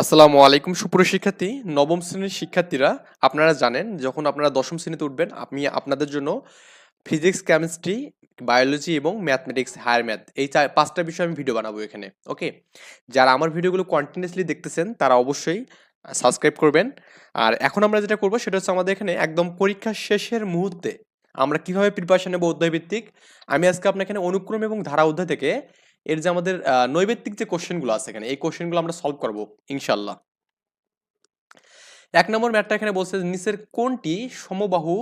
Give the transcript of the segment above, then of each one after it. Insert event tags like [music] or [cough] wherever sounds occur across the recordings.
আসসালামু আলাইকুম, সুপ্রিয় শিক্ষার্থী, নবম শ্রেণির শিক্ষার্থীরা, আপনারা জানেন, যখন আপনারা দশম শ্রেণীতে উঠবেন আমি আপনাদের জন্য ফিজিক্স কেমিস্ট্রি বায়োলজি এবং ম্যাথমেটিক্স হায়ার ম্যাথ এই চার, পাঁচটা বিষয় আমি ভিডিও বানাবো এখানে ওকে যারা আমার ভিডিওগুলো কন্টিনিউসলি দেখতেছেন, তারা অবশ্যই সাবস্ক্রাইব করবেন। আর এখন আমরা যেটা করব, সেটা হচ্ছে আমাদের এখানে একদম পরীক্ষার শেষের মুহূর্তে আমরা কীভাবে প্রিপারেশন নেব অধ্যায় ভিত্তিক আমি আজকে আপনার এখানে অনুক্রম এবং ধারা অধ্যায় থেকে এর যে আমাদের নৈবেত্তিক যে কোশ্চেনগুলো আছে এখানে, এই কোশ্চেনগুলো আমরা সলভ করব ইনশাল্লাহ এক নম্বর ম্যাটটা এখানে বলছে, নিচের কোনটি সমবাহু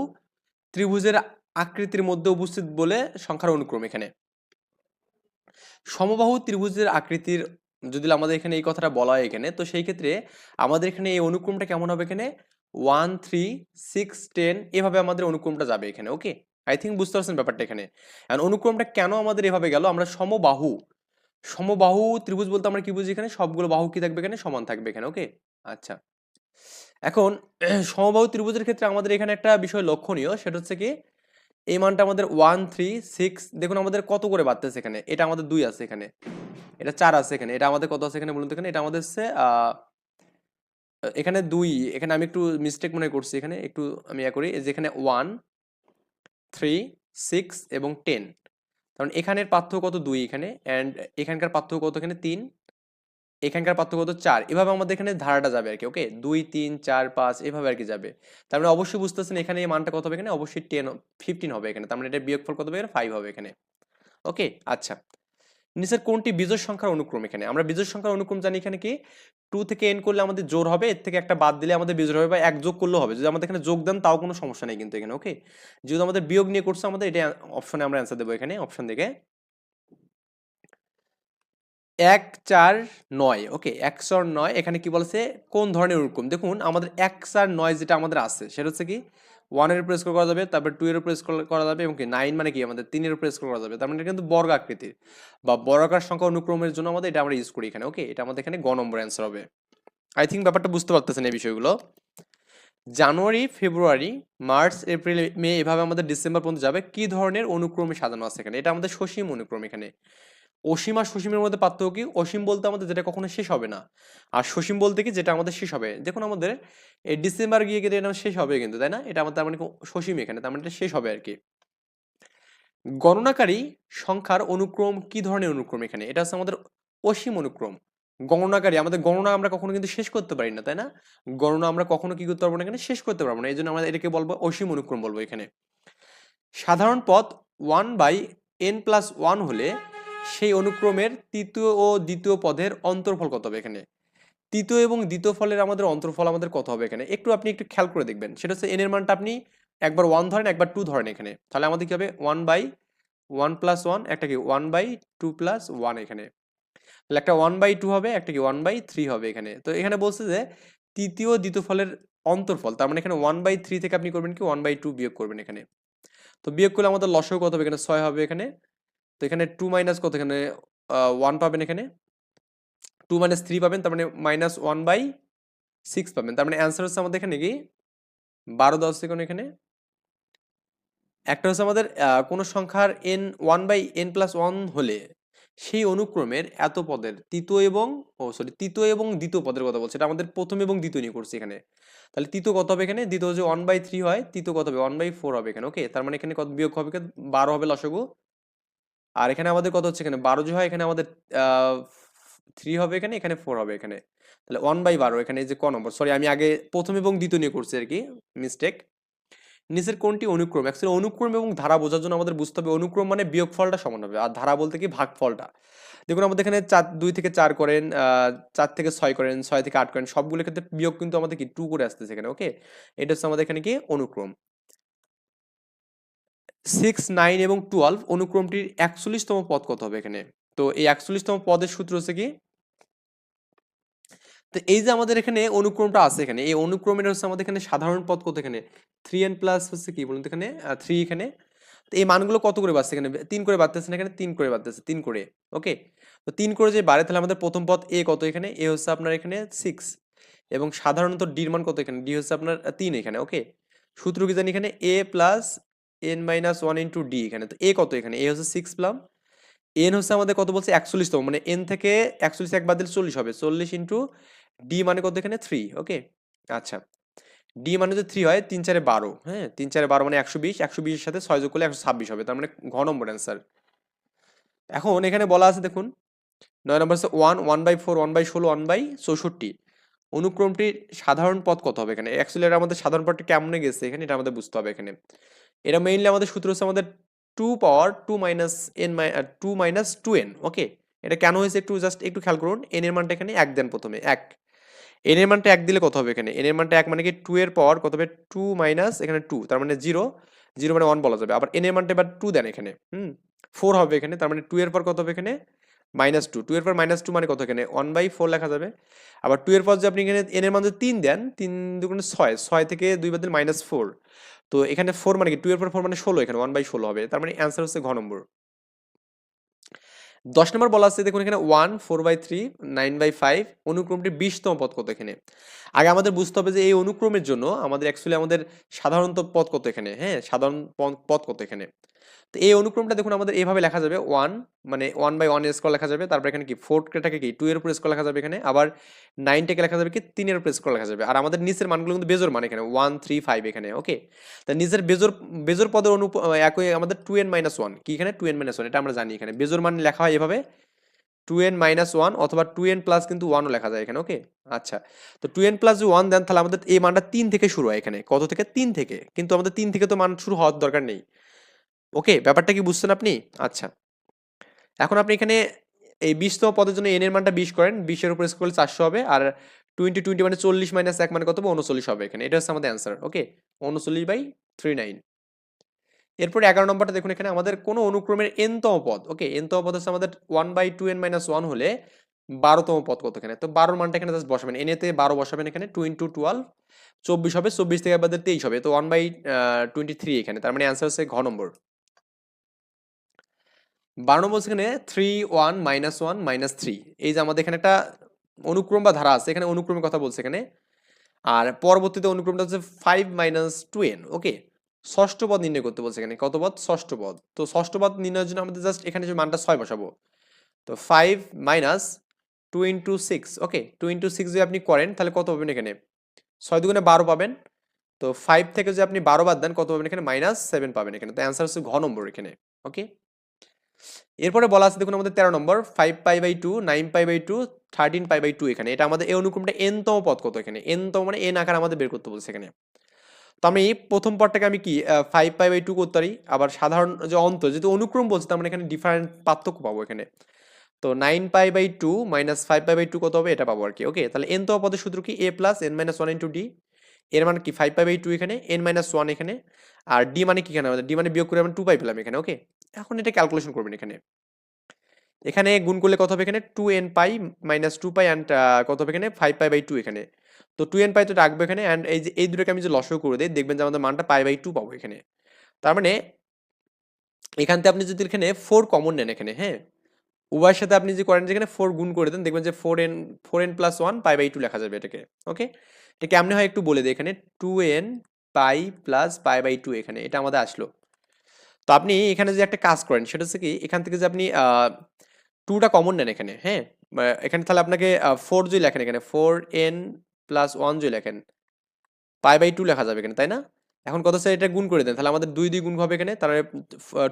ত্রিভুজের আকৃতির মধ্যে উপস্থিত বলে সংখ্যার অনুক্রম এখানে? সমবাহু ত্রিভুজের আকৃতির, যদি আমাদের এখানে এই কথাটা বলা হয় এখানে, তো সেই ক্ষেত্রে আমাদের এখানে এই অনুক্রমটা কেমন হবে এখানে? ওয়ান, থ্রি, সিক্স, টেন, এভাবে আমাদের অনুক্রমটা যাবে এখানে, ওকে? আই থিঙ্ক বুঝতে পারছেন ব্যাপারটা এখানে। অনুক্রমটা কেন আমাদের এভাবে গেল? আমরা সমবাহু সমবাহু ত্রিভুজ বলতে আমরা কি বুঝি এখানে? সবগুলো বাহু কি থাকবে এখানে? সমান থাকবে এখানে ওকে আচ্ছা। এখন [clears throat] সমবাহু ত্রিভুজের ক্ষেত্রে আমাদের এখানে একটা বিষয় লক্ষণীয়, সেটা হচ্ছে কি, এই মানটা আমাদের ওয়ান থ্রি সিক্স দেখুন আমাদের কত করে বাড়তেছে এখানে? এটা আমাদের দুই আছে এখানে। এটা চার আছে এখানে। এটা আমাদের কত আছে এখানে বলুন এখানে? এটা আমাদের হচ্ছে এখানে দুই। এখানে আমি একটু মিস্টেক মনে করছি এখানে। একটু আমি ইয়া করি। এই যে ওয়ান থ্রি সিক্স এবং টেন কারণ এখানের পার্থক্য কত দুই এখানে অ্যান্ড এখানকার পার্থক্য কত এখানে তিন, এখানকার পার্থক্য কত চার। এভাবে আমাদের এখানে ধারাটা যাবে আর কি ওকে দুই, তিন, চার, পাঁচ, এভাবে আর কি যাবে। তার মানে অবশ্যই বুঝতেছেন এখানে এই মানটা কত হবে এখানে? অবশ্যই টেন ফিফটিন হবে এখানে। তার মানে এটা বিয়োগফল কত হবে এখানে? ফাইভ হবে এখানে। ওকে আচ্ছা। নিচের কোনটি বিজোড় সংখ্যার অনুক্রম এখানে। আমরা বিজোড় সংখ্যার অনুক্রম জানি এখানে কি? টু থেকে এন করলে আমাদের জোর হবে, এর থেকে একটা বাদ দিলে আমাদের বিজোড় হবে বা এক যোগ করলেও হবে। যদি আমাদের এখানে যোগ দেন, তাও কোনো সমস্যা নেই কিন্তু এখানে ওকে যেহেতু আমাদের বিয়োগ নিয়ে করছে আমাদের, এটা অপশনে আমরা অ্যান্সার দেবো এখানে অপশন থেকে এক, চার, নয় ওকে এক, চার, নয়, এখানে কি বলেছে? কোন ধরনের অনুক্রম? দেখুন, আমাদের এক, চার, নয় যেটা আমাদের আছে, সেটা হচ্ছে কি? ওয়ানের উপরে স্কোর করা যাবে, তারপর টু এর উপরে স্কোর করা যাবে এবং কি নাইন মানে কি? আমাদের তিনের উপরে স্কোর করা যাবে। তার মানে কিন্তু বর্গ আকৃতির। বা বর্গাকার সংখ্যা অনুক্রমের জন্য আমাদের এটা আমরা ইউজ করি এখানে ওকে এটা আমাদের এখানে গ নম্বর অ্যান্সার হবে। আই থিঙ্ক ব্যাপারটা বুঝতে পারতেছেন এই বিষয়গুলো। জানুয়ারি, ফেব্রুয়ারি, মার্চ, এপ্রিল, মে, এভাবে আমাদের ডিসেম্বর পর্যন্ত যাবে। কি ধরনের অনুক্রমে সাজানো আছে এখানে? এটা আমাদের সসীম অনুক্রম এখানে। অসীম আর সসীমের মধ্যে পার্থক্য কি? অসীম বলতে আমাদের যেটা কখনো শেষ হবে না। আর সসীম বলতে কি? যেটা আমাদের শেষ হবে। দেখুন আমাদের এই ডিসেম্বর গিয়ে কিন্তু এটা শেষ হবে কিন্তু, তাই না? এটা আমাদের মানে সসীম এখানে, তার মানে এটা শেষ হবে আর কি গণনাকারী সংখ্যার অনুক্রম কি ধরনের অনুক্রম এখানে? এটা হচ্ছে আমাদের অসীম অনুক্রম। গণনাকারী, আমাদের গণনা আমরা কখনো কিন্তু শেষ করতে পারি না, তাই না? গণনা আমরা কখনো কি করতে পারব না এখানে? শেষ করতে পারব না। এই জন্য আমরা এটাকে বলব অসীম অনুক্রম বলব এখানে। সাধারণ পথ one by N plus one হলে সেই অনুক্রমের তৃতীয় ও দ্বিতীয় পদের অন্তর্ফল কত হবে এখানে? তৃতীয় এবং দ্বিতীয় ফলের আমাদের অন্তর্ফল আমাদের কত হবে এখানে? একটু আপনি একটু খেয়াল করে দেখবেন। সেটা হচ্ছে এন এর মানটা আপনি একবার ওয়ান ধরেন, একবার টু ধরেন এখানে। তাহলে আমাদের কি হবে? One by one plus one একটা কি? One by two plus one এখানে। তাহলে একটা ওয়ান বাই টু হবে, একটা কি? ওয়ান বাই থ্রি হবে এখানে। তো এখানে বলছে যে তৃতীয় দ্বিতীয় ফলের অন্তর্ফল, তার মানে এখানে ওয়ান বাই থ্রি থেকে আপনি করবেন কি? ওয়ান বাই টু বিয়োগ করবেন এখানে। তো বিয়োগ করলে আমাদের লসও কত হবে এখানে? ছয় হবে এখানে। তো এখানে টু মাইনাস কত এখানে? ওয়ান পাবেন এখানে। টু মাইনাস থ্রি পাবেন, তার মানে মাইনাস ওয়ান বাই সিক্স পাবেন। তার মানে অ্যান্সার হচ্ছে আমাদের এখানে কি? বারো দশ সেকেন্ড এখানে। একটা হচ্ছে আমাদের কোনো সংখ্যার N one by N plus one হলে সেই অনুক্রমের এত পদের তৃতীয় এবং, ও সরি তৃতীয় এবং দ্বিতীয় পদের কথা বলছে। এটা আমাদের প্রথম এবং দ্বিতীয় নিয়ে করছি এখানে। তাহলে তৃতীয় কত হবে এখানে? দ্বিতীয় যে ওয়ান বাই থ্রি হয়, তৃতীয় কত হবে? ওয়ান বাই ফোর হবে এখানে ওকে তার মানে এখানে কত বিয়োগ হবে? বারো হবে লসগু। আর এখানে আমাদের কত হচ্ছে এখানে? বারো যে হয়, এখানে আমাদের থ্রি হবে এখানে এখানে ফোর হবে এখানে। তাহলে ওয়ান বাই বারো, এখানে যে ক নম্বর, সরি আমি আগে প্রথম এবং দ্বিতীয় নিয়ে করছি আর কি মিস্টেক নিচের কোনটি অনুক্রম অ্যাকচুয়ালি অনুক্রম এবং ধারা বোঝার জন্য আমাদের বুঝতে হবে, অনুক্রম মানে বিয়োগ ফলটা সমান হবে, আর ধারা বলতে কি ভাগ ফলটা দেখুন আমাদের এখানে চার, দুই থেকে চার করেন চার থেকে ছয় করেন, ছয় থেকে আট করেন সবগুলো ক্ষেত্রে বিয়োগ কিন্তু আমাদের কি? টু করে আসতেছে এখানে ওকে এটা হচ্ছে আমাদের এখানে কি? অনুক্রম। সিক্স, নাইন এবং টুয়েলভ অনুক্রমটির একচল্লিশতম পদ কত হবে এখানে? তো এই একচল্লিশতম পদের সূত্র হচ্ছে কি? তো এই যে আমাদের এখানে অনুক্রমটা আছে এখানে, এই অনুক্রমের হচ্ছে আমাদের এখানে সাধারণ পদ কত এখানে? থ্রি এন প্লাস হচ্ছে কি বলুন তো এখানে? থ্রি এখানে। তো এই মানগুলো কত করে বাড়ছে এখানে? তিন করে বাড়তেছে না এখানে? তিন করে বাড়তেছে, তিন করে, ওকে? তো তিন করে যে বাড়ে তাহলে আমাদের প্রথম পদ এ কত এখানে? এ হচ্ছে আপনার এখানে সিক্স এবং সাধারণত ডির মান কত এখানে? ডি হচ্ছে আপনার তিন এখানে, ওকে? সূত্র কি জানি এখানে? A plus N minus one into D এখানে। তো এ কত এখানে? এ হচ্ছে সিক্স প্লাম এন হচ্ছে আমাদের কত বলছে একচল্লিশতম মানে এন থেকে একচল্লিশ এক বাদ দিলে চল্লিশ হবে। চল্লিশ ইন্টু ডি মানে কত এখানে? থ্রি ওকে আচ্ছা। ডি মানে যদি থ্রি হয়, তিন চারে বারো হ্যাঁ? তিন চারে বারো মানে একশো বিশ, একশো বিশের সাথে ছয় যোগ করলে একশো ছাব্বিশ হবে, তার মানে ঘ নম্বর অ্যান্সার এখন এখানে বলা আছে, দেখুন, নয় নম্বর হচ্ছে one one by four one by ষোলো ওয়ান বাই চৌষট্টি। অনুক্রমটির সাধারণ পথ কত হবে এখানে? অ্যাকচুয়ালি এটা আমাদের সাধারণ পথটা কেমনে গেছে এখানে? এটা আমাদের বুঝতে হবে এখানে। এটা মেইনলি আমাদের সূত্র হচ্ছে আমাদের two power two minus N by two minus two N okay এটা কেন হয়েছে একটু জাস্ট একটু খেয়াল করুন। এন এর মানটা এখানে এক দেন প্রথমে, এক। এন এর মানটা এক দিলে কত হবে এখানে? এন এর মানটা এক মানে কি টু এর পাওয়ার কত হবে? টু মাইনাস এখানে টু তার মানে জিরো জিরো মানে ওয়ান বলা যাবে। আবার এন এর মানটা এবার টু দেন এখানে, হুম? ফোর হবে এখানে, তার মানে টু এর পর কত হবে এখানে? মাইনাস টু টু এর পর মাইনাস টু মানে কত এখানে? ওয়ান বাই ফোর লেখা যাবে। আবার টু এর পর যে আপনি এখানে এন এর মান যদি তিন দেন, তিন দুগুণে ছয় ছয় থেকে দুই বাদ মাইনাস ফোর তো এখানে ফোর মানে কি? টু এর পর ফোর মানে ষোলো এখানে ওয়ান বাই ষোলো হবে। তার মানে অ্যান্সার হচ্ছে ঘ নম্বর। দশ নম্বর বলা আছে, দেখুন এখানে one four by three nine by five অনুক্রমটি বিশতম পদ কত এখানে? আগে আমাদের বুঝতে হবে যে এই অনুক্রমের জন্য আমাদের অ্যাকচুয়ালি আমাদের সাধারণত পদ কত এখানে? হ্যাঁ সাধারণ পদ কত এখানে? তো এই অনুক্রমটা দেখুন আমাদের এইভাবে লেখা যাবে ওয়ান মানে ওয়ান বাই ওয়ান স্কোয়ার লেখা যাবে, তারপর এখানে কি ফোরটাকে কি টু এর উপর স্কোয়ার লেখা যাবে এখানে, আবার নাইনটাকে লেখা যাবে কি তিনের উপর স্কোয়ার লেখা যাবে। আর আমাদের নিচের মানগুলো কিন্তু বেজোর মান এখানে ওয়ান থ্রি ফাইভ এখানে ওকে তা নিচের বেজোর বেজোর পদের অনুপ, একই আমাদের টু এন মাইনাস ওয়ান কি এখানে? টু এন মাইনাস ওয়ান এটা আমরা জানি এখানে। বেজোর মান লেখা হয় এভাবে টু এন মাইনাস ওয়ান অথবা টু এন প্লাস কিন্তু ওয়ানও লেখা যায় এখানে ওকে আচ্ছা তো two N plus one then তাহলে আমাদের এই মানটা তিন থেকে শুরু হয় এখানে, কত থেকে? তিন থেকে, কিন্তু আমাদের তিন থেকে তো মান শুরু হওয়ার দরকার নেই। ওকে, ব্যাপারটা কি বুঝছেন আপনি? আচ্ছা। এখন আপনি এখানে এই বিশতম পদের জন্য এন এর মানটা বিশ করেন বিশের উপর স্কোয়ার চারশো হবে আর টোয়েন্টি টোয়েন্টি মানে চল্লিশ মাইনাস এক মানে কত হবে? উনচল্লিশ হবে এখানে। এটা হচ্ছে আমাদের অ্যান্সার ওকে? উনচল্লিশ বাই থ্রি নাইন এরপর এগারো নম্বরটা দেখুন এখানে আমাদের কোনো অনুক্রমের এনতম পদ, ওকে? এনতম পদ হচ্ছে আমাদের one by two N minus one হলে বারোতম পদ কত এখানে? তো বারোর মানটা এখানে জাস্ট বসাবেন। এনেতে বারো বসাবেন এখানে টু টুয়েলভ চব্বিশ হবে, চব্বিশ থেকে আমাদের তেইশ হবে। তো ওয়ান বাই টোয়েন্টি থ্রি এখানে। তার মানে অ্যান্সার হচ্ছে ঘ নম্বর। বারো নম্বর এখানে three one minus one minus three এই যে আমাদের এখানে একটা অনুক্রম বা ধারা আছে, এখানে অনুক্রমের কথা বলছে এখানে। আর পরবর্তীতে অনুক্রমটা হচ্ছে five minus two N okay ষষ্ঠ পদ নির্ণয় করতে বলছে এখানে। কত পদ? ষষ্ঠ পদ। তো ষষ্ঠ পদ নির্ণয়ের জন্য আমাদের জাস্ট এখানে যে মানটা ছয় বসাবো। তো five minus two into six okay two into six যদি আপনি করেন, তাহলে কত পাবেন এখানে? ছয় দুগুণে বারো পাবেন। তো ফাইভ থেকে যদি আপনি বারো বাদ দেন, কত পাবেন এখানে? মাইনাস সেভেন পাবেন এখানে। তো অ্যান্সার হচ্ছে ঘ নম্বর এখানে ওকে এরপরে বলা আছে, দেখুন আমাদের তেরো নম্বর five pi by two nine pi by two thirteen pi by two এখানে। এটা আমাদের এই অনুক্রমটা এনতম পদ কত এখানে? এনতম মানে এন আকার আমাদের বের করতে বলছে এখানে। তো আমি প্রথম পদটাকে আমি কি ফাইভ পাই বাই টু করতে পারি, আবার সাধারণ যে অন্ত, যেহেতু অনুক্রম বলছে, তার মানে এখানে ডিফারেন্ট পার্থক্য পাবো এখানে। তো nine pi by two minus five pi by two কত হবে? এটা পাবো আর কি। ওকে তাহলে এন তম পদের সূত্র কি? A plus N minus one into D এর মানে কি? ফাইভ পাই বাই টু এখানে এন মাইনাস ওয়ান এখানে, আর ডি মানে কি এখানে? আমাদের ডি মানে বিয়োগ করে আমরা টু পাই পেলাম এখানে ওকে এখন এটা ক্যালকুলেশন করবেন এখানে। এখানে গুণ করলে কত হবে এখানে? Two N pi minus two pi and কত হবে এখানে? ফাইভ পাই বাই টু এখানে। তো টু এন পাই তো রাখব এখানে অ্যান্ড এই যে, এই দুটোকে আমি যে লসও করে দিই, দেখবেন যে আমাদের মানটা পাই বাই টু পাবো এখানে। তার মানে এখান থেকে আপনি যদি এখানে ফোর কমন নেন এখানে হ্যাঁ? উভয়ের সাথে আপনি যে করেন যেখানে ফোর গুণ করে দেন, দেখবেন যে four N four N plus one pi by two লেখা যাবে এটাকে ওকে এটা কেমনে হয় একটু বলে দিই এখানে two N pi plus pi by two এখানে, এটা আমাদের আসলো। তো আপনি এখানে যে একটা কাজ করেন, সেটা হচ্ছে কি, এখান থেকে যে আপনি টুটা কমন নেন এখানে হ্যাঁ? এখানে তাহলে আপনাকে ফোর যদি লেখেন এখানে ফোর এন প্লাস ওয়ান যদি লেখেন। পাই বাই টু লেখা যাবে এখানে, তাই না? এখন কত স্যার এটা গুণ করে দেন, তাহলে আমাদের দুই দুই গুণ হবে এখানে, তাহলে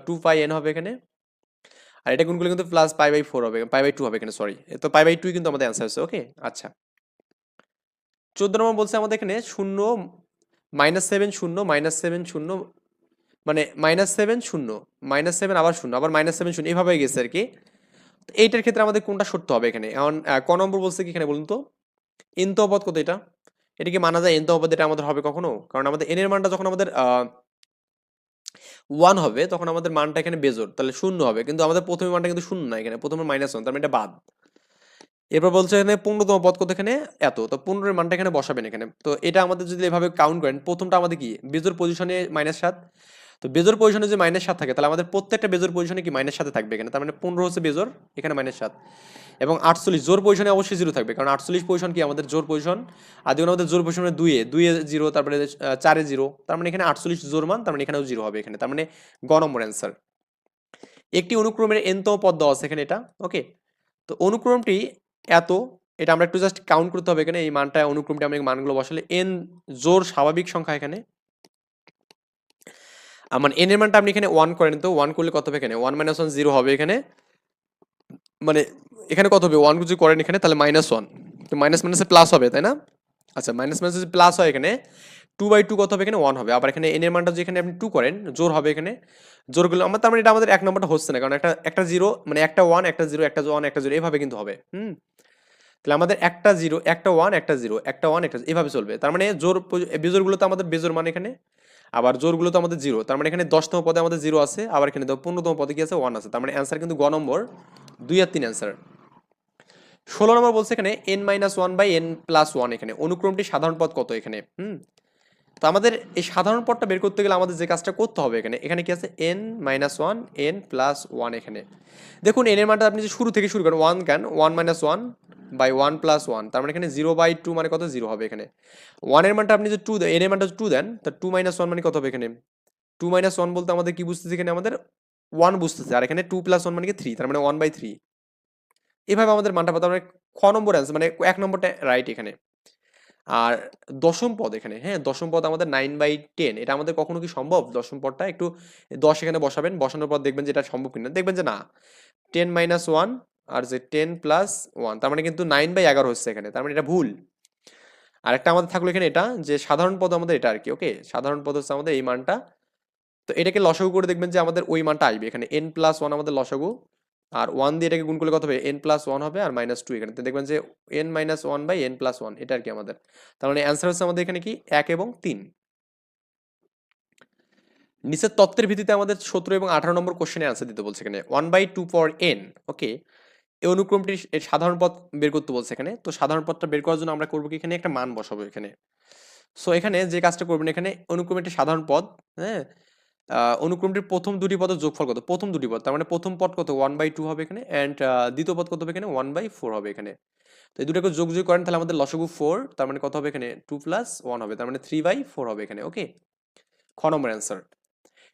টু পাই এন হবে এখানে। আর এটা গুণ করলে কিন্তু প্লাস পাই বাই ফোর হবে পাই বাই টু হবে এখানে সরি তো পাই বাই টুই কিন্তু আমাদের অ্যান্সার হচ্ছে ওকে আচ্ছা। চোদ্দ নম্বর বলছে আমাদের এখানে শূন্য মাইনাস সেভেন শূন্য মাইনাস সেভেন শূন্য মানে মাইনাস সেভেন শূন্য মাইনাস সেভেন আবার শূন্য, আবার মাইনাস সেভেন শূন্য, এভাবে গেছে আর কি। এইটার ক্ষেত্রে আমাদের কোনটা সত্য হবে এখানে? এখন ক নম্বর বলছে কি এখানে বলুন তো? এন্ত অপদ কত এটা? এটা কি মানা যায় এন্ত অপদ, এটা আমাদের হবে কখনো? কারণ আমাদের এনের মানটা যখন আমাদের ওয়ান হবে, তখন আমাদের মানটা এখানে বেজোর তাহলে শূন্য হবে। কিন্তু আমাদের প্রথমে মানটা কিন্তু শূন্য না এখানে, প্রথমে মাইনাস ওয়ান তার মানে এটা বাদ। এরপর বলছে এখানে পনেরোতম পদ কত এখানে? এত। তো পনেরোর মানটা এখানে বসাবেন এখানে। তো এটা আমাদের যদি এভাবে কাউন্ট করেন, প্রথমটা আমাদের কি? বেজোর পজিশনে মাইনাস সাত। তো বেজোর পজিশনে যে মাইনাস সাত থাকে, তাহলে আমাদের প্রত্যেকটা বেজোর পজিশনে কি মাইনাস সাথে থাকবে এখানে? তার মানে পনেরো হচ্ছে বেজোর, এখানে মাইনাস সাত। এবং আটচল্লিশ, জোর পজিশনে অবশ্যই জিরো থাকবে। কারণ আটচল্লিশ পজিশন কি আমাদের? জোর পজিশন আর দেখুন আমাদের জোর পজিশনে দুইয়ে দুইয়ে জিরো তারপরে চারে জিরো তার মানে এখানে আটচল্লিশ জোর মান, তার মানে এখানেও জিরো হবে এখানে। তার মানে গ নম্বর অ্যান্সার একটি অনুক্রমের এনতম পদ দেওয়া আছে এখানে এটা। ওকে তো অনুক্রমটি এত, এটা আমরা একটু জাস্ট কাউন্ট করতে হবে এখানে, এই মানটা অনুক্রমটা আমরা মানগুলো বসালে এন জোর স্বাভাবিক সংখ্যা এখানে। মানে এন এর মানটা আপনি এখানে ওয়ান করেন, তো ওয়ান করলে কত হবে এখানে? ওয়ান মাইনাস ওয়ান জিরো হবে এখানে। মানে এখানে কত হবে? ওয়ান যদি করেন এখানে, তাহলে মাইনাস ওয়ান তো মাইনাস মাইনাসে প্লাস হবে, তাই না? আচ্ছা মাইনাস মাইনাস যদি প্লাস হয় এখানে। টু বাই টু কত হবে এখানে? ওয়ান হবে। আবার এখানে এন এর মানটা যদি এখানে আপনি টু করেন, জোর হবে এখানে। জোরগুলো আমার তার মানে এটা আমাদের এক নম্বরটা হচ্ছে না, কারণ একটা একটা জিরো মানে একটা ওয়ান একটা জিরো একটা ওয়ান একটা জিরো এভাবে কিন্তু হবে। হুম? তাহলে আমাদের একটা জিরো একটা ওয়ান একটা জিরো একটা ওয়ান একটা এভাবে চলবে। তার মানে জোর বেজোরগুলো তো আমাদের বেজোর মান এখানে। আবার জোরগুলো তো আমাদের জিরো তার মানে এখানে দশতম পদে আমাদের জিরো আছে, আবার এখানে পনেরোতম পদে কি আছে? ওয়ান আছে। তার মানে অ্যান্সার কিন্তু গ নম্বর, দুই আর তিন অ্যান্সার ষোলো নম্বর বলছে এখানে N minus one by N plus one এখানে। অনুক্রমটি সাধারণ পদ কত এখানে? হুম? তো আমাদের এই সাধারণ পদটা বের করতে গেলে আমাদের যে কাজটা করতে হবে এখানে এখানে কি আছে? N minus one N plus one এখানে। দেখুন এন এর মানটা আপনি যে শুরু থেকে শুরু করেন ওয়ান কেন? One minus one by one plus one তার মানে এখানে জিরো বাই টু মানে কত? জিরো হবে এখানে। ওয়ানের মানটা আপনি যে টু এন এর মানটা টু দেন, তা টু মাইনাস ওয়ান মানে কত হবে এখানে? টু মাইনাস ওয়ান বলতে আমাদের কি বুঝতেছে এখানে? আমাদের ওয়ান বুঝতেছে, আর এখানে টু প্লাস ওয়ান মানে কি? থ্রি তার মানে ওয়ান বাই থ্রি এভাবে আমাদের মানটা পাতা মানে খ নম্বর অ্যান্সার মানে এক নম্বরটা রাইট এখানে। আর দশম পদ এখানে হ্যাঁ? দশম পদ আমাদের নাইন বাই টেন এটা আমাদের কখনো কি সম্ভব? দশম পদটা একটু দশ এখানে বসাবেন, বসানোর পর দেখবেন যে এটা সম্ভব কিনা। দেখবেন যে না টেন মাইনাস ওয়ান আর যে টেন প্লাস ওয়ান তার মানে কিন্তু নাইন বাই এগারো হচ্ছে এখানে, তার মানে এটা ভুল। আর একটা আমাদের থাকল এখানে এটা, যে সাধারণ পদ আমাদের এটা আর কি ওকে সাধারণ পদ হচ্ছে আমাদের এই মানটা। তো এটাকে লসাগু করে দেখবেন যে আমাদের ওই মানটা আসবে এখানে এন প্লাস ওয়ান আমাদের লসাগু। আর ওয়ান দিয়ে এটাকে গুণ করলে কত হবে? এন প্লাস ওয়ান হবে আর মাইনাস টু এখানে। দেখবেন যে N minus one by N plus one এটা আর কি আমাদের। তার মানে অ্যান্সার হচ্ছে আমাদের এখানে কি? এক এবং তিন। নিচের তত্ত্বের ভিত্তিতে আমাদের সতেরো এবং আঠারো নম্বর কোশ্চেনে অ্যান্সার দিতে বলছে এখানে। One by two for N okay এই অনুক্রমটি সাধারণ পথ বের করতে বলছে এখানে। তো সাধারণ পদটা বের করার জন্য আমরা করব কি এখানে? একটা মান বসাবো এখানে। সো এখানে যে কাজটা করবেন এখানে, অনুক্রম একটি সাধারণ পদ হ্যাঁ? অনুক্রমটির প্রথম দুটি পদের যোগফল কত? প্রথম দুটি পদ, তার মানে প্রথম পদ কত? ওয়ান বাই টু হবে এখানে অ্যান্ড দ্বিতীয় পদ কত হবে এখানে? ওয়ান বাই ফোর হবে এখানে। তো এই দুটোকে যোগ যোগ করেন, তাহলে আমাদের লসগু ফোর তার মানে কত হবে এখানে? টু প্লাস ওয়ান হবে, তার মানে থ্রি বাই ফোর হবে এখানে ওকে খ নম্বর অ্যান্সার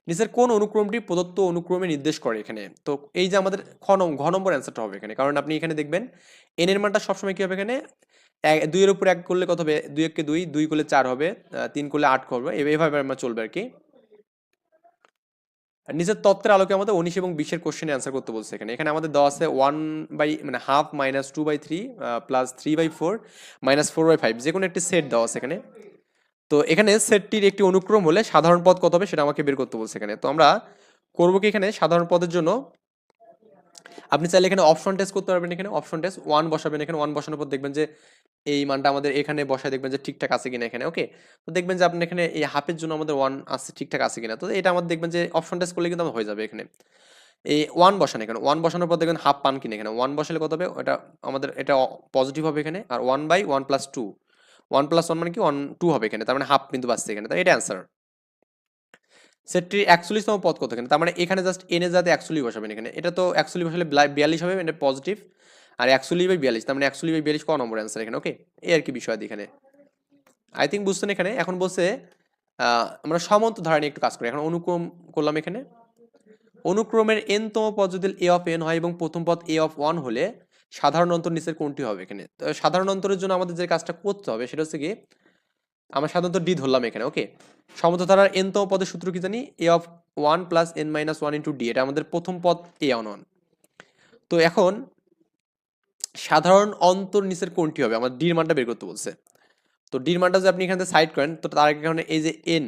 নিচের কোন অনুক্রমটি প্রদত্ত অনুক্রমে নির্দেশ করে এখানে? তো এই যে আমাদের খ ঘ নম্বর অ্যান্সারটা হবে এখানে, কারণ আপনি এখানে দেখবেন এন এর মানটা সবসময় কী হবে এখানে? এক, দুইয়ের উপর এক করলে কত হবে? দুই এককে দুই দুই করলে চার হবে তিন করলে আট করবে এভাবে আমরা চলবে আর কি। নিচের তত্ত্বের আলোকে আমাদের উনিশ এবং বিশের কোশ্চেনে অ্যান্সার করতে বলছে এখানে। এখানে আমাদের দেওয়া আছে ওয়ান বাই মানে half minus two by three plus three by four minus four by five যে কোনো একটি সেট দেওয়া আছে এখানে। তো এখানে সেটটির একটি অনুক্রম হলে সাধারণ পদ কত হবে সেটা আমাকে বের করতে বলছে এখানে। তো আমরা করব কি এখানে? সাধারণ পদের জন্য আপনি চাইলে এখানে অপশন টেস্ট করতে পারবেন এখানে অপশন টেস্ট ওয়ান বসাবেন। এখানে ওয়ান বসানোর পর দেখবেন যে এই মানটা আমাদের এখানে বসায় দেখবেন যে ঠিকঠাক আছে কিনা এখানে ওকে তো দেখবেন যে আপনি এখানে এই হাফের জন্য আমাদের ওয়ান আছে, ঠিকঠাক আছে কিনা। তো এটা আমাদের দেখবেন যে অপশন টেস্ট করলে কিন্তু আমার হয়ে যাবে এখানে। এই ওয়ান বসান এখানে ওয়ান বসানোর পর দেখবেন হাফ পান কিনা এখানে। ওয়ান বসালে কত হবে? ওটা আমাদের, এটা পজিটিভ হবে এখানে, আর one by one plus two one plus one মানে কি? ওয়ান টু হবে এখানে, তার মানে হাফ কিন্তু বাঁচছে এখানে। তাই এটা অ্যান্সার সেটটির একচল্লিশতম পদ কত এখানে? তার মানে এখানে জাস্ট এনে যাতে একচল্লিশ বসাবেন এখানে। এটা তো একচল্লিশ বসালে বিয়াল্লিশ হবে, এটা পজিটিভ আর একচল্লিশ বাই বিয়াল্লিশ, তার মানে একচল্লিশ বাই বিয়াল্লিশ ক নম্বর অ্যান্সার এখানে ওকে এই আর কি বিষয় এখানে। আই থিঙ্ক বুঝছেন এখানে? এখন বলছে আমরা সমান্ত ধারা নিয়ে একটু কাজ করি। এখন অনুক্রম করলাম এখানে। অনুক্রমের এনতম পদ যদি এ অফ এন হয় এবং প্রথম পদ এ অফ ওয়ান হলে সাধারণ অন্তর নিচের কোনটি হবে এখানে? তো সাধারণ অন্তরের জন্য আমাদের যে কাজটা করতে হবে সেটা হচ্ছে কি আমরা সাধারণত ডি ধরলাম এখানে ওকে সমতধারার এন তম পদের সূত্র কি জানি? A of one plus N minus one into D এটা আমাদের প্রথম পদ এ অন ওয়ান তো এখন, সাধারণ অন্তর নিচের কোনটি হবে? আমার ডির মানটা বের করতে বলছে। তো ডির মানটা যদি আপনি এখানে সাইড করেন, তো তার এখানে এই যে এন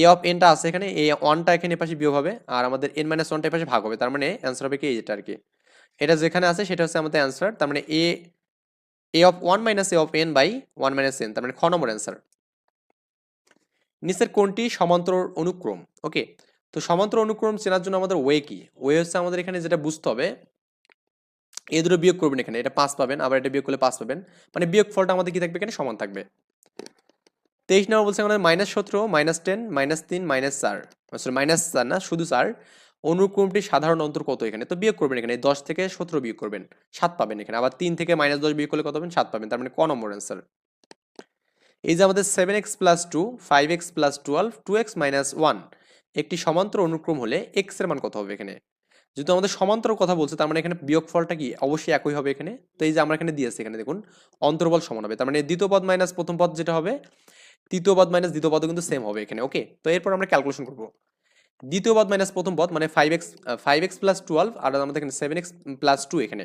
এ অফ এনটা আছে এখানে এ ওয়ানটা এখানে পাশে বিয়োগ হবে, আর আমাদের এন মাইনাস ওয়ানটা পাশে ভাগ হবে, তার মানে অ্যান্সার হবে কি? এই যেটা আর কি। এটা যেখানে আছে, সেটা হচ্ছে আমাদের অ্যান্সার তার মানে A A of one minus A of N by one minus N তার মানে খ নম্বর অ্যান্সার নিচের কোনটি সমান্তর অনুক্রম, ওকে? তো সমান্তর অনুক্রম চেনার জন্য আমাদের ওয়ে কি? ওয়ে হচ্ছে আমাদের এখানে যেটা বুঝতে হবে এই দুটো বিয়োগ করবেন এখানে, এটা পাঁচ পাবেন, আবার এটা বিয়োগ করলে পাঁচ পাবেন মানে বিয়োগ ফলটা আমাদের কি থাকবে এখানে? সমান থাকবে। তেইশ নম্বর বলছে আমাদের মাইনাস সতেরো মাইনাস টেন মাইনাস তিন মাইনাস চার মাইনাস চার না, শুধু চার, অনুক্রমটি সাধারণ অন্তর কত এখানে? তো বিয়োগ করবেন এখানে, দশ থেকে সতেরো বিয়োগ করবেন, সাত পাবেন এখানে, আবার তিন থেকে মাইনাস দশ বিয়োগ করলে কত পাবেন? সাত পাবেন, তার মানে ক নম্বর অ্যান্সার এই যে আমাদের seven X plus two five X plus twelve two X minus one একটি সমান্তর অনুক্রম হলে এক্সের মান কত হবে এখানে? যেহেতু আমাদের সমান্তর কথা বলছে, তার মানে এখানে বিয়োগ ফলটা কি? অবশ্যই একই হবে এখানে। তো এই যে আমরা এখানে দিয়েছি, এখানে দেখুন, অন্তর্বল সমান হবে। তার মানে দ্বিতীয় পদ মাইনাস প্রথম পদ যেটা হবে, তৃতীয় পদ মাইনাস দ্বিতীয় পদও কিন্তু সেম হবে এখানে ওকে তো এরপর আমরা ক্যালকুলেশন করব। দ্বিতীয় পদ মাইনাস প্রথম পদ মানে five X five X plus twelve আর আমাদের এখানে সেভেন এক্স প্লাস টু এখানে।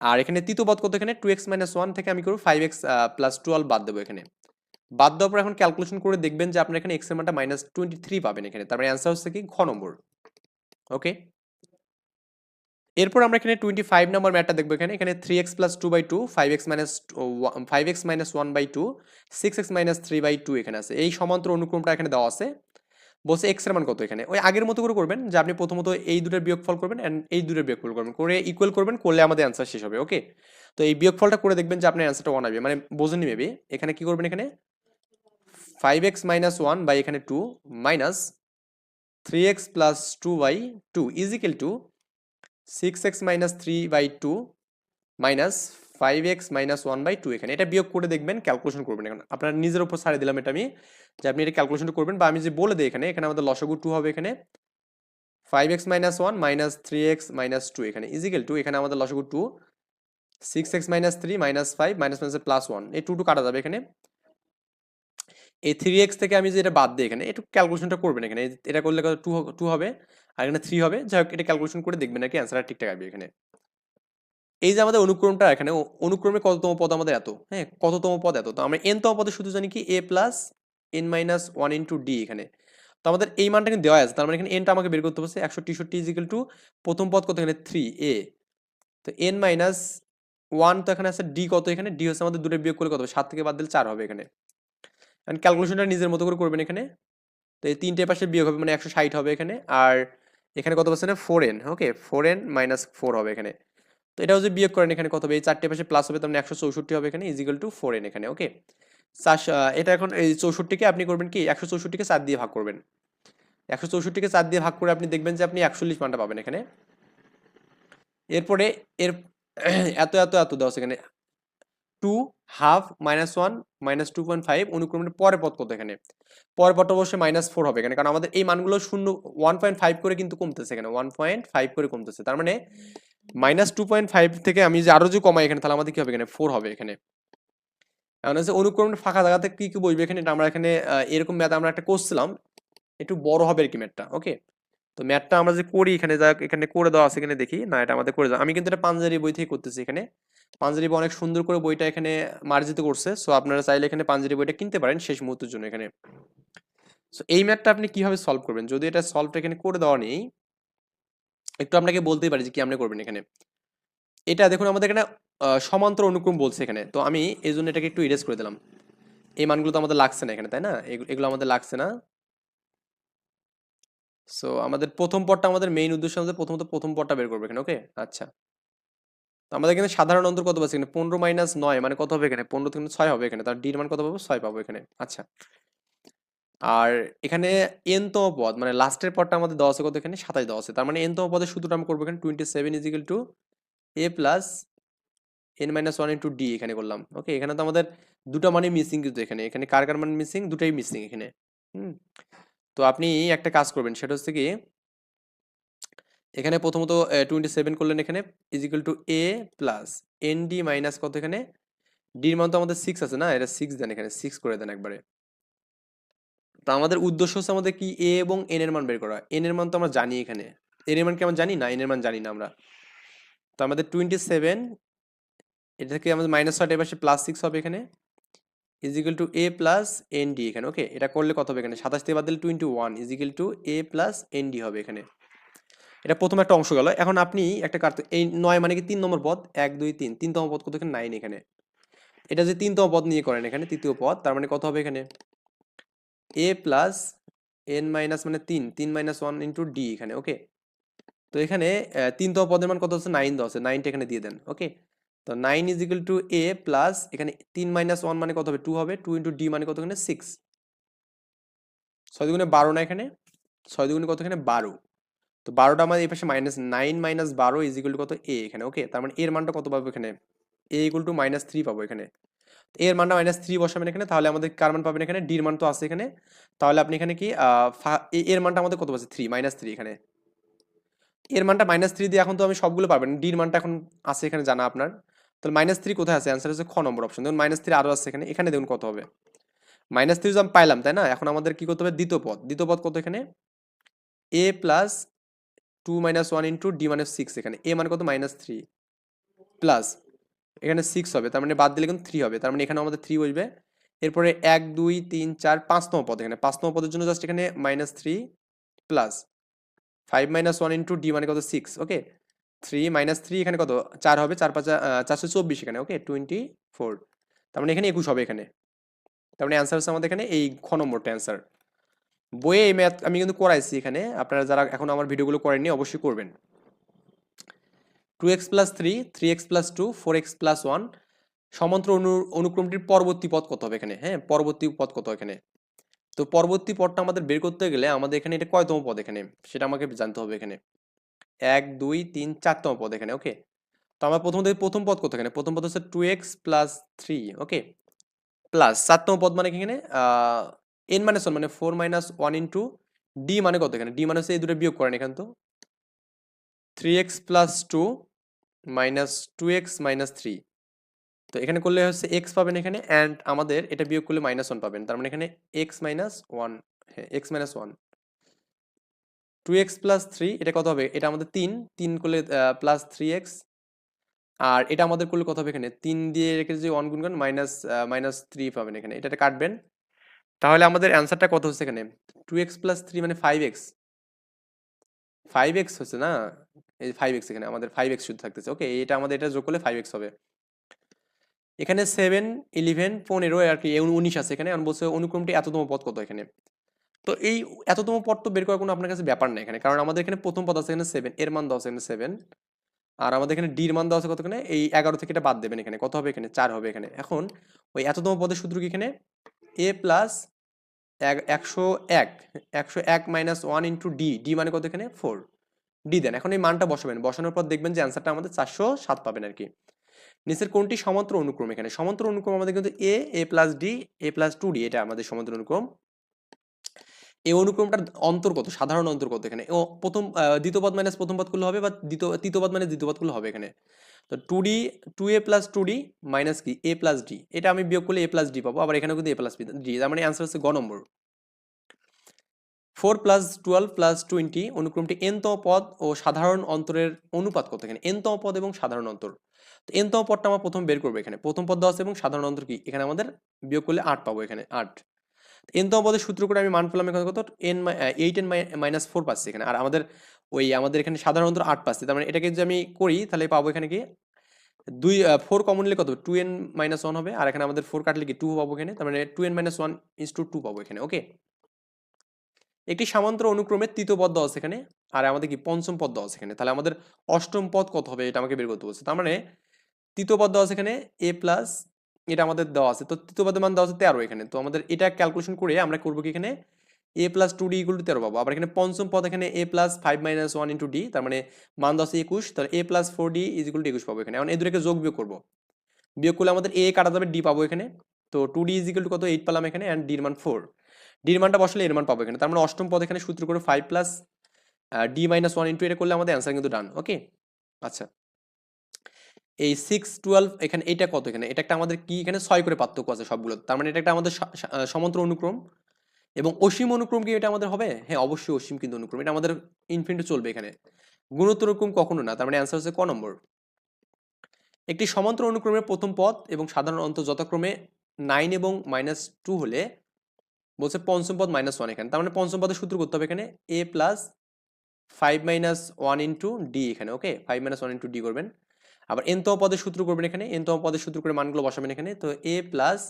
আর এখানে তৃতীয় পদ কত? এখানে টু এক্স মাইনাস ওয়ান থেকে আমি করব ফাইভ এক্স প্লাস টুয়েলভ বাদ দেবো এখানে। বাদ দেওয়ার পর এখন ক্যালকুলেশন করে দেখবেন যে আপনার এখানে এক্সের মানটা মাইনাস টোয়েন্টি থ্রি পাবেন এখানে। তার মানে অ্যান্সার হচ্ছে কি? ঘ নম্বর। ওকে এরপর আমরা এখানে টোয়েন্টি ফাইভ নম্বর ম্যাটটা দেখব এখানে। এখানে three X plus two by two five X minus five X minus one by two six X minus three by two এখানে আছে। এই সমান্তর অনুক্রমটা এখানে দেওয়া আছে। বলছে এক্সের মান কত এখানে? ওই আগের মতো করে করবেন, যে আপনি প্রথমত এই দুটোর বিয়োগফল করবেন অ্যান্ড এই দুটোর বিয়োগফল করবেন। করে ইকুয়াল করবেন, করলে আমাদের অ্যান্সার শেষ হবে ওকে তো এই বিয়োগফলটা করে দেখবেন যে আপনার অ্যান্সারটা ওয়ান হবে মানে বোঝেনি মেবি এখানে কি করবেন এখানে? Five X minus one by এখানে two minus three X plus two by two is equal to six X minus three by two minus five X minus one by two এখানে। এটা বিয়োগ করে দেখবেন ক্যালকুলেশন করবেন এখন। আপনার নিজের উপর ছাড়ে দিলাম এটা আমি, যে আপনি এটা ক্যালকুলেশন করবেন বা আমি যে বলে দিই এখানে এখানে আমাদের লসগু টু হবে এখানে। Five X minus one minus three X minus two এখানে। ইজিক্যাল টু এখানে আমাদের লসগু two six X minus three minus five minus minus plus one এই টু টু কাটা যাবে এখানে। এই থ্রি এক্স থেকে আমি যে এটা বাদ দিই এখানে, একটু ক্যালকুলেশনটা করবেন এখানে। এটা করলে টু টু হবে। আর এখানে থ্রি হবে। যাই হোক, এটা ক্যালকুলেশন করে দেখবেন নাকি অ্যান্সারটা ঠিকঠাক আসবে এখানে। এই যে আমাদের অনুক্রমটা এখানে অনুক্রমে কততম পদ আমাদের এত? হ্যাঁ কততম পদ এত? তো আমরা এনতম পদে শুধু জানি কি? A plus N minus one into D এখানে। তো আমাদের এই মানটা কিন্তু দেওয়া আছে, তার মানে এখানে এনটা আমাকে বের করতে হচ্ছে একশো তেষট্টি ইজিক্যাল টু প্রথম পদ কত এখানে? থ্রি এ তো এন মাইনাস ওয়ান তো এখানে আছে ডি কত এখানে? ডি হচ্ছে আমাদের দুটো বিয়োগ করলে কত সাত থেকে বাদ দিলে চার হবে এখানে। ক্যালকুলেশনটা নিজের মতো করে করবেন এখানে। তো এই তিনটে পাশে বিয়োগ হবে মানে একশো ষাট হবে এখানে। আর এখানে কত না? Four N okay four N minus four হবে এখানে। তো এটাও যে বিয়োগ করেন এখানে কত হবে? এই চারটে পাশে প্লাস হবে, তার মানে একশো চৌষট্টি হবে এখানে ইজিক্যাল টু ফোর এন এখানে ওকে এটা এখন এই চৌষট্টিকে আপনি করবেন কি? একশো চৌষট্টিকে চার দিয়ে ভাগ করবেন। একশো চৌষট্টিকে চার দিয়ে ভাগ করে আপনি দেখবেন যে আপনি একচল্লিশ মানটা পাবেন এখানে। এরপরে এর, [clears throat] এত এত এত দেওয়া এখানে। Two half minus one minus two point five অনুক্রমের পরের পথ কত এখানে? পরের পথ অবশ্যই মাইনাস ফোর হবে এখানে, কারণ আমাদের এই মানগুলো শূন্য ওয়ান পয়েন্ট ফাইভ করে কিন্তু কমতেছে এখানে ওয়ান পয়েন্ট ফাইভ করে কমতেছে। তার মানে মাইনাস টু পয়েন্ট ফাইভ থেকে আমি যে আরও যে কমাই এখানে, তাহলে আমাদের কি হবে এখানে? ফোর হবে এখানে। এখন হচ্ছে অনুক্রমের ফাঁকা জায়গাতে কি কি বসবে এখানে? আমরা এখানে এরকম ম্যাথ আমরা একটা করছিলাম একটু বড় হবে আর কি ম্যাথটা ওকে তো ম্যাথটা আমরা যে করি এখানে, যা এখানে করে দেওয়া আছে, এখানে দেখি। না, এটা আমাদের করে দেওয়া আমি কিন্তু এটা পাঞ্জারি বই থেকে করতেছি এখানে। পাঞ্জারি বই অনেক সুন্দর করে বইটা এখানে মার্জিত করছে। সো আপনারা চাইলে এখানে পাঞ্জারি বইটা কিনতে পারেন শেষ মুহূর্তের জন্য এখানে। সো এই ম্যাথটা আপনি কীভাবে সলভ করবেন? যদি এটা সলভটা এখানে করে দেওয়া নেই একটু আপনাকে বলতেই পারি যে কি আপনি করবেন এখানে। এটা দেখুন আমাদের এখানে সমান্তর অনুক্রম বলছে এখানে। তো আমি এই জন্য এটাকে একটু ইরেজ করে দিলাম। এই মানগুলো তো আমাদের লাগছে না এখানে, তাই না? এগুলো আমাদের লাগছে না। সো আমাদের প্রথম পটটা আমাদের মেইন উদ্দেশ্য আমাদের প্রথমত প্রথম পটটা বের করবে এখানে ওকে আচ্ছা। তো আমাদের এখানে সাধারণ অন্তর কত পাচ্ছি এখানে? পনেরো মাইনাস নয় মানে কত হবে এখানে? পনেরো থেকে ছয় হবে এখানে। তার ডির মান কত পাবো? ছয় পাবো এখানে। আচ্ছা। আর এখানে এনতম পদ মানে লাস্টের পদটা আমাদের দেওয়া আছে কত এখানে? সাতাশ দেওয়া আছে। তার মানে এনতম পদের সূত্রটা আমরা করব এখানে twenty seven is equal to A plus N minus one into D এখানে করলাম। ওকে এখানে তো আমাদের দুটো মানে মিসিং কিন্তু এখানে। এখানে কার কার মান মিসিং দুটাই মিসিং এখানে। হুম? তো আপনি একটা কাজ করবেন, সেটা হচ্ছে কি এখানে প্রথমত টোয়েন্টি সেভেন করলেন এখানে is equal to A plus N D minus কত এখানে? ডির মান তো আমাদের সিক্স আছে না? এটা সিক্স দেন এখানে সিক্স করে দেন একবারে। তো আমাদের উদ্দেশ্য হচ্ছে আমাদের কি এ এবং এন এর মান বের করা। এন এর মান তো আমরা জানি এখানে। এন এর মান কি আমরা জানি? না এন এর মান জানি না আমরা। তো আমাদের টোয়েন্টি সেভেন এটা থেকে আমাদের মাইনাস ছয়টা এবার প্লাস সিক্স হবে এখানে? Is equal to A plus N D এখানে ওকে এটা করলে কত হবে এখানে? সাতাশ থেকে বাদ দিলে twenty one is equal to a plus n d হবে এখানে। এটা প্রথম একটা অংশ গেল। এখন আপনি একটা কাটতে এই নয় মানে কি তিন নম্বর পদ? এক, দুই, তিন। তিনতম পদ কত এখানে? নাইন এখানে। এটা যে তিনতম পদ নিয়ে করেন এখানে, তৃতীয় পদ, তার মানে কত হবে এখানে? এ প্লাস এন মাইনাস মানে তিন তিন মাইনাস ওয়ান ইন্টু ডি এখানে ওকে তো এখানে তিনতম পদের মান কত হচ্ছে? নাইন দেওয়া আছে নাইনটা এখানে দিয়ে দেন ওকে তো nine is equal to a plus এখানে তিন মাইনাস ওয়ান মানে কত হবে? টু হবে টু ইন্টু ডি মানে কত এখানে? সিক্স ছয় দুগুণে বারো না এখানে? ছয় দুগুণে কত এখানে? বারো। তো বারোটা আমাদের এই পাশে মাইনাস নাইন মাইনাস বারো ইজ ইকুয়াল টু কত? এ এখানে ওকে তার মানে এর মানটা কত পাবো এখানে? A equal to minus three পাবো এখানে। এর মানটা মাইনাস থ্রি বসাবেন এখানে, তাহলে আমাদের কার মান পাবেন এখানে? ডির মান তো আছে এখানে। তাহলে আপনি এখানে কি এর মানটা আমাদের কত পাচ্ছে থ্রি মাইনাস থ্রি এখানে। এর মানটা মাইনাস থ্রি দিয়ে এখন তো আমি সবগুলো পারবেন ডির মানটা এখন আছে এখানে জানা আপনার। তাহলে মাইনাস থ্রি কোথায় আছে? অ্যান্সার হচ্ছে খ নম্বর অপশন দেখুন মাইনাস থ্রি আরও আছে এখানে। এখানে দেখুন কত হবে। মাইনাস থ্রি আমি পাইলাম, তাই না? এখন আমাদের কি করতে হবে? দ্বিতীয় পদ। দ্বিতীয় পদ কত এখানে? A plus two minus one into d minus six এখানে। এ মানে কত? মাইনাস থ্রি প্লাস এখানে সিক্স হবে, তার মানে বাদ দিলে কিন্তু থ্রি হবে, তার মানে এখানে আমাদের থ্রি বসবে। এরপরে এক, দুই, তিন, চার পাঁচতম পদ এখানে পাঁচতম পদের জন্য জাস্ট এখানে minus three plus five minus one into d মানে কত? Six okay three minus three এখানে কত? চার হবে, চার পাঁচ চারশো চব্বিশ এখানে ওকে টোয়েন্টি ফোর তার মানে এখানে একুশ হবে এখানে। তার মানে অ্যান্সার হচ্ছে আমাদের এখানে এই খ নম্বরটা অ্যান্সার বইয়ে এই ম্যাথ আমি কিন্তু করাইছি এখানে, আপনারা যারা এখন আমার ভিডিওগুলো করেননি, অবশ্যই করবেন। Two x plus three three x plus two four x plus one সমান্তর অনু, অনুক্রমটির পরবর্তী পদ কত হবে এখানে? হ্যাঁ পরবর্তী পদ কত এখানে? তো পরবর্তী পদটা আমাদের বের করতে গেলে আমাদের এখানে এটা কয়তম পদ এখানে? সেটা আমাকে জানতে হবে এখানে। এক, দুই, তিন, চারতম পদ এখানে ওকে তো আমার প্রথম থেকে প্রথম পদ কত এখানে? প্রথম পদ হচ্ছে two x plus three okay plus চারতম পদ মানে এখানে? এন মাইনাস ওয়ান মানে four minus one into d মানে কত এখানে? ডি মানে এই দুটো বিয়োগ করেন এখানে তো। Three x plus two minus two x minus three তো এখানে করলে হচ্ছে এক্স পাবেন এখানে অ্যান্ড আমাদের এটা বিয়োগ করলে মাইনাস ওয়ান পাবেন। তার মানে এখানে এক্স মাইনাস ওয়ান হ্যাঁ x minus one two x plus three এটা কত হবে? এটা আমাদের তিন। তিন করলে প্লাস থ্রি এক্স আর এটা আমাদের করলে কত হবে এখানে? তিন দিয়ে রেখে যে ওয়ান গুণ মাইনাস মাইনাস থ্রি পাবেন এখানে। এটা কাটবেন। তাহলে আমাদের অ্যান্সারটা কত হচ্ছে এখানে? টু এক্স প্লাস থ্রি মানে ফাইভ এক্স ফাইভ এক্স হচ্ছে না? এই ফাইভ এক্স এখানে, আমাদের ফাইভ এক্স শুধু থাকতেছে। ওকে এটা আমাদের, এটা যোগ করলে ফাইভ এক্স হবে। এখানে সেভেন ইলেভেন পনেরো, আর কি উনিশ আছে এখানে। বলছে অনুক্রমটি এততম পদ কত এখানে? তো এই এততম পথ তো বের করার কোনো আপনার কাছে ব্যাপার নেই এখানে। কারণ আমাদের এখানে প্রথম পদ আছে এখানে সেভেন এর মান দেওয়া আছে এখানে সেভেন আর আমাদের এখানে ডির মান দেওয়া আছে কত এখানে এই এগারো থেকে এটা বাদ দেবেন এখানে। কত হবে এখানে? চার হবে এখানে। এখন ওই এততম পদের সূত্র কি এখানে? এ প্লাস একশো এক একশো এক minus one into d d মানে কত এখানে? ফোর ডি দেন। এখন এই মানটা বসাবেন। বসানোর পর দেখবেন যে অ্যান্সারটা আমাদের চারশো সাত পাবেন আর কি নিচের কোনটি সমান্তর অনুক্রম এখানে? সমান্তর অনুক্রম আমাদের কিন্তু a a plus d a plus two d এটা আমাদের সমান্তর অনুক্রম। এই অনুক্রমটার অন্তর্গত সাধারণ অন্তর্গত এখানে? ও, প্রথম দ্বিতীয় পদ মাইনাস প্রথম পদ করলে হবে বা দ্বিতীয়, তৃতীয় পদ মাইনাস দ্বিতীয় পদ করলে হবে এখানে? তো two d two a plus two d minus কি? এ প্লাস ডি এটা আমি বিয়োগ করলে এ প্লাস ডি পাবো, আবার এখানেও কিন্তু এ প্লাস ডি তার মানে অ্যান্সার হচ্ছে গ number. Four plus twelve plus twenty অনুক্রমটি এনতম পদ ও সাধারণ অন্তরের অনুপাত কত এখানে? এনতম পদ এবং সাধারণ অন্তর। তো এনতম পদটা আমরা প্রথম বের করব এখানে। প্রথম পদ দেওয়া আছে এবং সাধারণ অন্তর কি? এখানে আমাদের বিয়োগ করলে আট পাবো এখানে, আট। এনতম পদের সূত্র করে আমি মান পেলাম এখানে কত? N eight n minus four পাচ্ছি এখানে। আর আমাদের ওই আমাদের এখানে সাধারণ অন্তর আট পাচ্ছি। তার মানে এটাকে যদি আমি করি, তাহলে পাবো এখানে কি? দুই ফোর কমন নিলে কত? টু এন মাইনাস ওয়ান হবে। আর এখানে আমাদের ফোর কাটলে কি? টু পাবো এখানে। তার মানে two n minus one is two two পাবো এখানে, ওকে? একটি সামান্তর অনুক্রমে তৃতীয় পদ দেওয়া আছে এখানে, আর আমাদের কি পঞ্চম পদ দেওয়া আছে এখানে। তাহলে আমাদের অষ্টম পদ কত হবে এটা আমাকে বের করতে বলছে। তার মানে তৃতীয় পদ দেওয়া আছে এখানে এ প্লাস এটা আমাদের দেওয়া আছে। তো তৃতীয় পদের মান দেওয়া আছে তেরো এখানে। তো আমাদের এটা ক্যালকুলেশন করে আমরা করব কি এখানে? A plus two d equal to তেরো পাবো। আবার এখানে পঞ্চম পদ এখানে a plus five minus one into d তার মানে মান আছে একুশ, তাহলে a plus four d is equal to একুশ পাবো এখানে। এখন এই দুটোকে যোগ বিয়োগ করব। বিয়োগ করলে আমাদের এ কাটা যাবে ডি পাবো এখানে। তো two d is equal to কত? এইট পেলাম এখানে অ্যান্ড ডির মান ফোর ডির মানটা বসলে এর মান পাবো এখানে। তার মানে অষ্টম পদ এখানে সূত্র করে five plus d minus one into এটা করলে আমাদের অ্যান্সার কিন্তু ডান ওকে আচ্ছা। এই সিক্স টুয়েলভ এখানে এটা কত এখানে? এটা একটা আমাদের কি? এখানে ছয় করে পার্থক্য আছে সবগুলো। তার মানে এটা একটা আমাদের সমান্তর অনুক্রম। এবং অসীম অনুক্রম কি এটা আমাদের হবে? হ্যাঁ অবশ্যই অসীম কিন্তু অনুক্রম। এটা আমাদের ইনফিনিটি চলবে এখানে। গুণোত্তর অনুক্রম কখনো না, তার মানে অ্যান্সার হচ্ছে ক নম্বর। একটি সমান্তর অনুক্রমের প্রথম পদ এবং সাধারণ অন্ত যথাক্রমে নাইন এবং মাইনাস টু হলে বলছে পঞ্চম পদ মাইনাস ওয়ান এখানে। তার মানে পঞ্চম পদের সূত্র করতে হবে এখানে a plus five minus one into d এখানে okay five minus one into d করবেন। আবার এনতম পদের সূত্র করবেন এখানে এনতম পদের সূত্র করে মানগুলো বসাবেন এখানে। তো a plus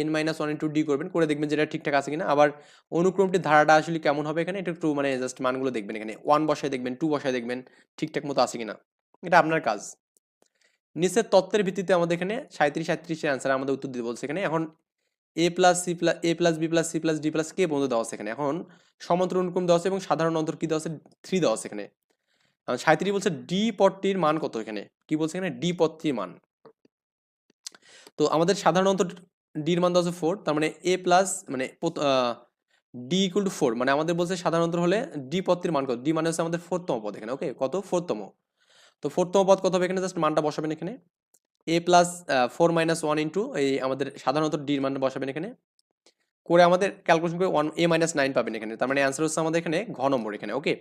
n minus one into d করবেন, করে দেখবেন যেটা ঠিকঠাক আছে কিনা। আবার অনুক্রমটির ধারাটা আসলে কেমন হবে এখানে একটু মানে জাস্ট মানগুলো দেখবেন এখানে। ওয়ান বসায় দেখবেন টু বসায় দেখবেন, ঠিকঠাক মতো আছে কিনা। এটা আপনার কাজ। নিচের তত্ত্বের ভিত্তিতে আমাদের এখানে সাঁত্রিশ সাঁত্রিশের অ্যান্সার আমাদের উত্তর দিতে বলছে এখানে। এখন a plus c plus a plus b plus c plus d plus কে বন্ধু দেওয়া আছে এখানে? এখন সমান্তর অনুক্রম দেওয়া আছে এবং সাধারণ অন্তর কি দেওয়া আছে? থ্রি দেওয়া আছে এখানে। সাঁত্রিশ বলছে ডি পদটির মান কত এখানে? কি বলছে এখানে? ডি পদটির মান। তো আমাদের সাধারণ অন্তর ডির মান দেওয়া আছে ফোর তার মানে এ প্লাস মানে ডি ইকুয়াল টু ফোর মানে আমাদের বলছে সাধারণত হলে ডি পদটির মান কত? ডি মানে হচ্ছে আমাদের ফোরতম পদ এখানে ওকে কত? ফোরতম তো ফোরতম পদ কত হবে এখানে? জাস্ট মানটা বসাবেন এখানে। A plus four minus one into এই আমাদের সাধারণত ডির মান বসাবেন এখানে। করে আমাদের ক্যালকুলেশন করে ওয়ান এ মাইনাস নাইন পাবেন এখানে। তার মানে অ্যান্সার হচ্ছে আমাদের এখানে ঘ নম্বর এখানে ওকে